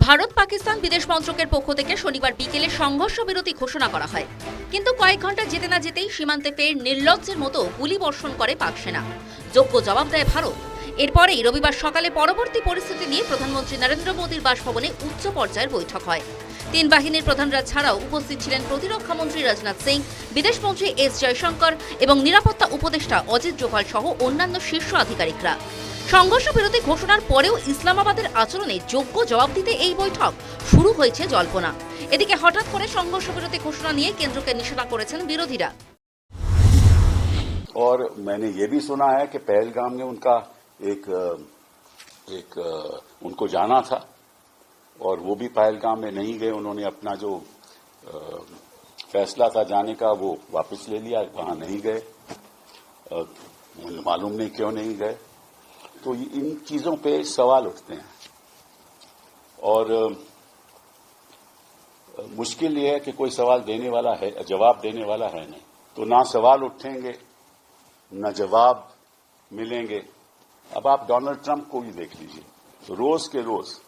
ভারত পাকিস্তান বিদেশ মন্ত্রকের পক্ষ থেকে শনিবার বিকেলে সংঘর্ষ বিরতি ঘোষণা করা হয়। কিন্তু কয়েক ঘণ্টা যেতে না যেতেই সীমান্তে ফের নির্লজ্জের মতো গুলি বর্ষণ করে পাক সেনা। যোগ্য জবাব দেয় ভারত। এরপরেই রবিবার সকালে পরবর্তী পরিস্থিতি নিয়ে প্রধানমন্ত্রী নরেন্দ্র মোদীর বাসভবনে উচ্চ পর্যায়ের বৈঠক হয়। তিন বাহিনীর প্রধানরা ছাড়াও উপস্থিত ছিলেন প্রতিরক্ষা মন্ত্রী রাজনাথ সিং বিদেশমন্ত্রী এস জয়শঙ্কর এবং নিরাপত্তা উপদেষ্টা অজিত ডোভাল সহ অন্যান্য শীর্ষ আধিকারিকরা। সংঘর্ষ বিরতি ঘোষণার পরেও ইসলামাবাদের আচরণে যোগ্য জবাব দিতে এই বৈঠক শুরু হয়েছে জল্পনা এদিকে হঠাৎ করে সংঘর্ষ বিরতি ঘোষণা নিয়ে কেন্দ্রকে নিশানা করেছেন বিরোধীরা और मैंने ये भी सुना है कि पहलगाम ने उनका एक अ, एक अ, उनको जाना था और वो भी पहलगाम में नहीं गए उन्होंने अपना जो अ, फैसला था जाने का वो वापस ले लिया वहां नहीं गए अ, मुझे मालूम नहीं क्यों नहीं गए तो ये- इन चीजों पे सवाल उठते हैं और अ, मुश्किल ये है कि कोई सवाल देने वाला है जवाब देने वाला है नहीं तो ना सवाल उठेंगे न जवाब मिलेंगे अब आप डोनाल्ड ट्रंप को भी देख लीजिए तो रोज के रोज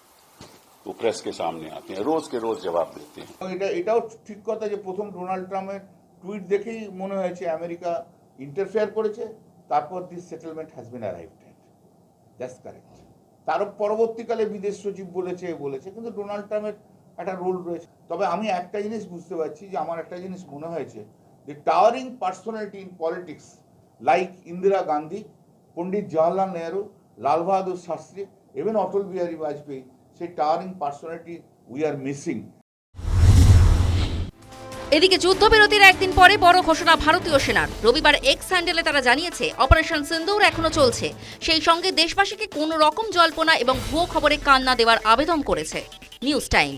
वो प्रेस के सामने आते हैं रोज के रोज जवाब देते हैं এবং এটা এটাও ঠিক কথা যে প্রথম ডোনাল্ড ট্রাম্পের টুইট দেখেই মনে হয়েছে আমেরিকা ইন্টারফেয়ার করেছে তারপর this settlement has been arrived at that's correct তার পরবর্তীকালে বিদেশ সচিব বলেছে বলেছে, কিন্তু ডোনাল্ড ট্রাম্পের একটা রোল রয়েছে। তবে আমি একটা জিনিস বুঝতে পারছি যে আমার একটা জিনিস মনে হয়েছে যে towering personality in politics like Indira Gandhi Pandit Jawaharlal Nehru Lal Bahadur Shastri even Atal Bihari Vajpayee সেই towering personality we are missing এদিকে যুদ্ধবিরতির একদিন পরে বড় ঘোষণা ভারতীয় সেনার। রবিবার এক্স হ্যান্ডেলে তারা জানিয়েছে অপারেশন সিন্দুর এখনও চলছে। সেই সঙ্গে দেশবাসীকে কোনো রকম জল্পনা এবং ভুয়ো খবরে কান্না দেওয়ার আবেদন করেছে। News time